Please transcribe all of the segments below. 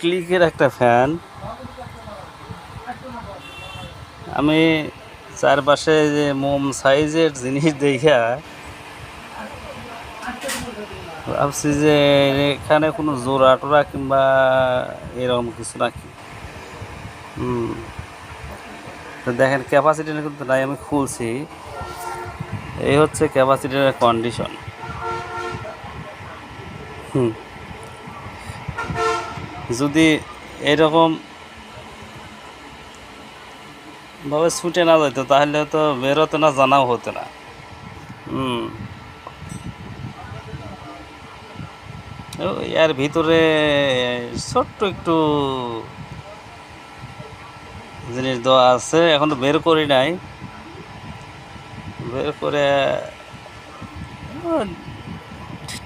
ক্লিকের একটা ফ্যান আমি চারপাশে যে মোম সাইজের জিনিস দেখা ভাবছি যে এখানে কোনো জোড়া টোরা কিংবা এরকম কিছু নাকি। হুম। দেখেন ক্যাপাসিটি কিন্তু নাই, আমি খুলছি। এই হচ্ছে ক্যাপাসিটির কন্ডিশন হুম। যদি এরকম ভাবে ছুটে না যেত তাহলে তো বেরোতো না, জানাও হতো না। হুম। এর ভিতরে ছোট্ট একটু জিনিস দেওয়া আছে, এখনও বের করি নাই। বের করে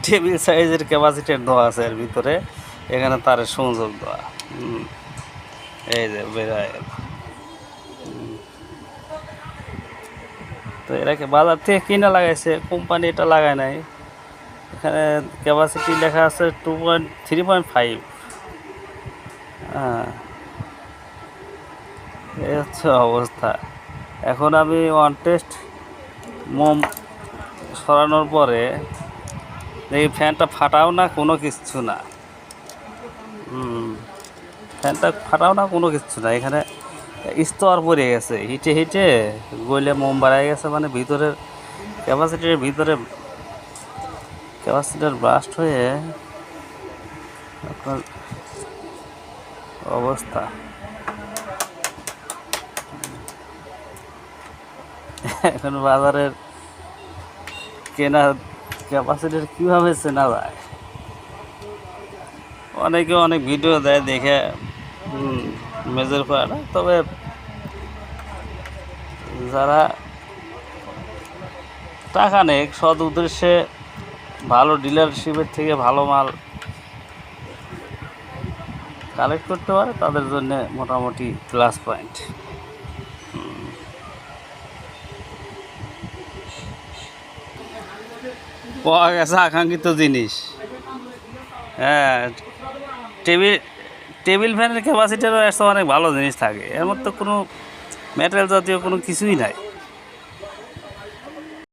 টেবিল সাইজের ক্যাপাসিটির দেওয়া আছে এর ভিতরে। এখানে তার সংযোগ দেওয়া। এই যে গেল তো এরাকে বাজার থেকে কিনে লাগাইছে? কোম্পানি এটা লাগায় নাই। এখানে ক্যাপাসিটি লেখা আছে two point three point five হ্যাঁ। এই হচ্ছে অবস্থা। এখন আমি ওয়ান টেস্ট মোম সরানোর পরে দেখি ফ্যানটা ফাটাও না, কোনো কিছু না। ফ্যানটা ফাটাও না, কোনো কিছু না। এখানে স্তর পড়ে গেছে, হিটে হিটে। গলে মোম বাড়াই গেছে মানে ভিতরের ক্যাপাসিটির ভিতরে ক্যাপাসিটার ব্লাস্ট হয়ে আপনার অবস্থা। এখন বাজারের কেনা ক্যাপাসিটির কীভাবে চেনা যায়? অনেকে অনেক ভিডিও দেয় দেখে মেজার করে না তবে যারা টাকা নেই সৎ উদ্দেশ্যে ভালো ডিলারশিপের থেকে ভালো মাল কালেক্ট করতে পারে, তাদের জন্য মোটামুটি প্লাস পয়েন্ট পাওয়া গেছে আকাঙ্ক্ষিত জিনিস। হ্যাঁ টেবিল টেবিল ফ্যানের ক্যাপাসিটারও একটা অনেক ভালো জিনিস থাকে। এর মধ্যে কোনো মেটেরিয়াল জাতীয় কোনো কিছুই নাই।